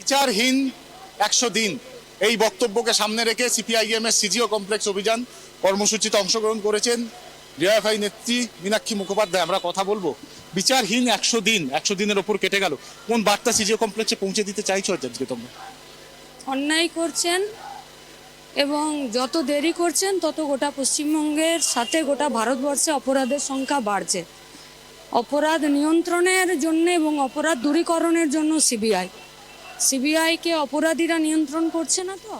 বিচারহীন একশো দিন। এই বক্তব্যকে সামনে রেখে সিপিআইএম এর সিজিও কমপ্লেক্স অভিযান কর্মসূচিতে অংশগ্রহণ করেছেন ডিআইএফআই নেত্রী মীনাক্ষী মুখোপাধ্যায়। আমরা কথা বলব বিচারহীন একশো দিন, একশো দিনের ওপর কেটে গেল। কোন বার্তা সিজিও কমপ্লেক্সে পৌঁছে দিতে চাইছো আজকে তোমরা? অন্যায় করছেন এবং যত দেরি করছেন, তত গোটা পশ্চিমবঙ্গের সাথে গোটা ভারতবর্ষে অপরাধের সংখ্যা বাড়ছে। অপরাধ নিয়ন্ত্রণের জন্য এবং অপরাধ দূরীকরণের জন্য সিবিআই। সিবিআইকে অপরাধীরা নিয়ন্ত্রণ করছে না তো?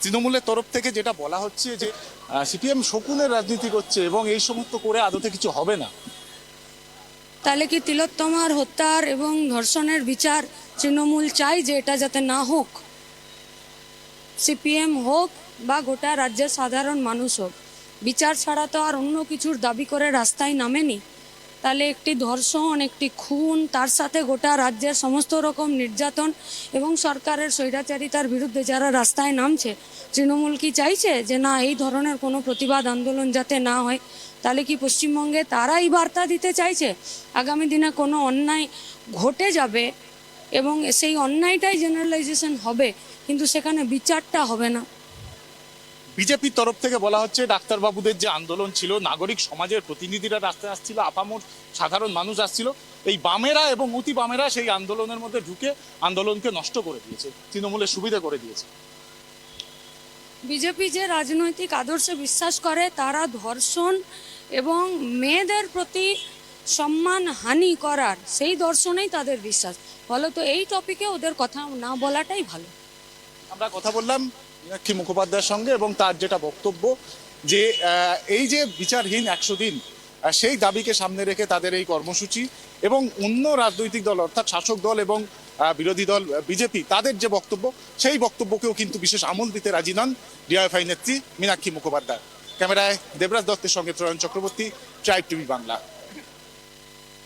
তৃণমূলের তরফ থেকে যেটা বলা হচ্ছে যে সিপিএম শকুনের রাজনীতি করছে এবং এই সমস্ত করে আদতে কিছু হবে না। তাহলে কি তিলোত্তমার হত্যার এবং ধর্ষণের বিচার তৃণমূল চাই যে এটা যাতে না হোক? সিপিএম হোক বা গোটা রাজ্যের সাধারণ মানুষ হোক বিচার ছাড়া তো আর অন্য কিছুর দাবি করে রাস্তায় নামেনি। তাহলে একটি ধর্ষণ, একটি খুন, তার সাথে গোটা রাজ্যের সমস্ত রকম নির্যাতন এবং সরকারের স্বৈরাচারিতার বিরুদ্ধে যারা রাস্তায় নামছে, তৃণমূল কি চাইছে যে না, এই ধরনের কোনো প্রতিবাদ আন্দোলন যাতে না হয়? তাহলে কি পশ্চিমবঙ্গে তারাই বার্তা দিতে চাইছে? আগামী দিনে কোনো অন্যায় ঘটে যাবে এবং সেই অন্যায়টাই জেনারেলাইজেশন হবে, কিন্তু সেখানে বিচারটা হবে না। বিজেপির তরফ থেকে বলা হচ্ছে ডাক্তারবাবুদের যে আন্দোলন ছিল নাগরিক সমাজের প্রতিনিধিরা রাস্তায় আসছিল আপামর সাধারণ মানুষ আসছিল এই বামেরা এবং অতি বামেরা সেই আন্দোলনের মধ্যে ঢুকে আন্দোলনকে নষ্ট করে দিয়েছে তৃণমূলের সুবিধা করে দিয়েছে। বিজেপি যে রাজনৈতিক আদর্শে বিশ্বাস করে তারা ধর্ষণ এবং মেয়েদের প্রতি সম্মান হানি করার সেই দর্শনেই তাদের বিশ্বাস। ফলত এই টপিকে ওদের কথা না বলাটাই ভালো। আমরা কথা বললাম মীনাক্ষী মুখোপাধ্যায়ের সঙ্গে এবং তার যেটা বক্তব্য যে এই যে বিচারহীন একশো দিন সেই দাবিকে সামনে রেখে তাদের এই কর্মসূচি এবং অন্য রাজনৈতিক দল, অর্থাৎ শাসক দল এবং বিরোধী দল বিজেপি, তাদের যে বক্তব্য, সেই বক্তব্যকেও কিন্তু বিশেষ আমল দিতে রাজি নন ডিআইএফআই নেত্রী মীনাক্ষী মুখোপাধ্যায়। ক্যামেরায় দেবরাজ দত্তের সঙ্গে ত্রয়ন চক্রবর্তী, ট্রাইব টিভি বাংলা।